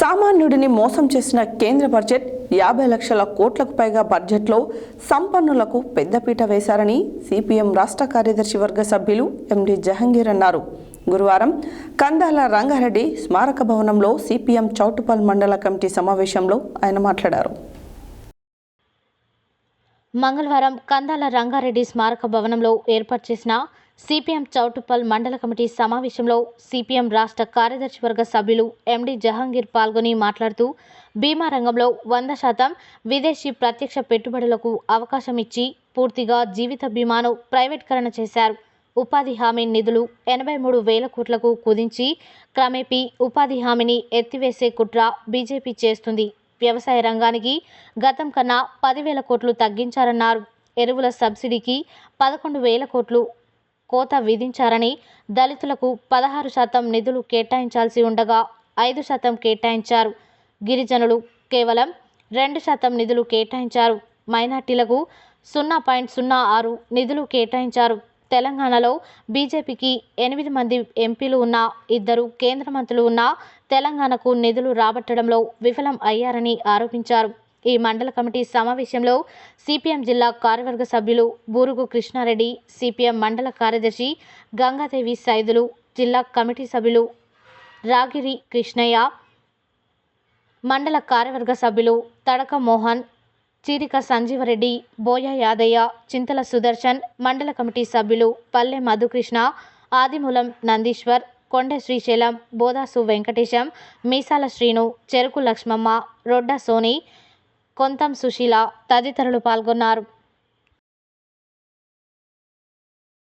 సామాన్యుడిని మోసం చేసిన కేంద్ర బడ్జెట్ యాభై లక్షల కోట్లకు పైగా బడ్జెట్లో సంపన్నులకు పెద్దపీట వేశారని సిపిఎం రాష్ట్ర కార్యదర్శి వర్గ సభ్యులు ఎండి జహంగీర్ అన్నారు. గురువారం కందాల రంగారెడ్డి స్మారక భవనంలో సిపిఎం చౌటుపల్ మండల కమిటీ సమావేశంలో ఆయన మాట్లాడారు. మంగళవారం కందాల రంగారెడ్డి స్మారక భవనంలో ఏర్పాటు చేసిన సిపిఎం చౌటుప్పల్ మండల కమిటీ సమావేశంలో సిపిఎం రాష్ట్ర కార్యదర్శి వర్గ సభ్యులు ఎండి జహంగీర్ పాల్గొని మాట్లాడుతూ బీమా రంగంలో వంద శాతం విదేశీ ప్రత్యక్ష పెట్టుబడులకు అవకాశం ఇచ్చి పూర్తిగా జీవిత బీమాను ప్రైవేట్కరణ చేశారు. ఉపాధి హామీ నిధులు ఎనభై మూడు వేల కోట్లకు కుదించి క్రమేపీ ఉపాధి హామీని ఎత్తివేసే కుట్ర బీజేపీ చేస్తుంది. వ్యవసాయ రంగానికి గతం కన్నా పదివేల కోట్లు తగ్గించారన్నారు. ఎరువుల సబ్సిడీకి పదకొండు వేల కోట్లు కోత విధించారని దళితులకు పదహారు శాతం నిధులు కేటాయించాల్సి ఉండగా ఐదు శాతం కేటాయించారు. గిరిజనులు కేవలం రెండు శాతం నిధులు కేటాయించారు. మైనార్టీలకు సున్నా పాయింట్ సున్నా ఆరు నిధులు కేటాయించారు. తెలంగాణలో బీజేపీకి ఎనిమిది మంది ఎంపీలు ఉన్న ఇద్దరు కేంద్ర మంత్రులు ఉన్న తెలంగాణకు నిధులు రాబట్టడంలో విఫలం అయ్యారని ఆరోపించారు. ఈ మండల కమిటీ సమావేశంలో సిపిఎం జిల్లా కార్యవర్గ సభ్యులు బూరుగు కృష్ణారెడ్డి సిపిఎం మండల కార్యదర్శి గంగాదేవి సైదులు జిల్లా కమిటీ సభ్యులు రాగిరి కృష్ణయ్య మండల కార్యవర్గ సభ్యులు తడక మోహన్ చీరిక సంజీవరెడ్డి బోయ యాదయ్య చింతల సుదర్శన్ మండల కమిటీ సభ్యులు పల్లె మధుకృష్ణ ఆదిమూలం నందీశ్వర్ కొండ శ్రీశైలం బోదాసు వెంకటేశం మీసాల శ్రీను చెరుకు లక్ష్మమ్మ రొడ్డ సోని కొంతం సుశీల తదితరులు పాల్గొన్నారు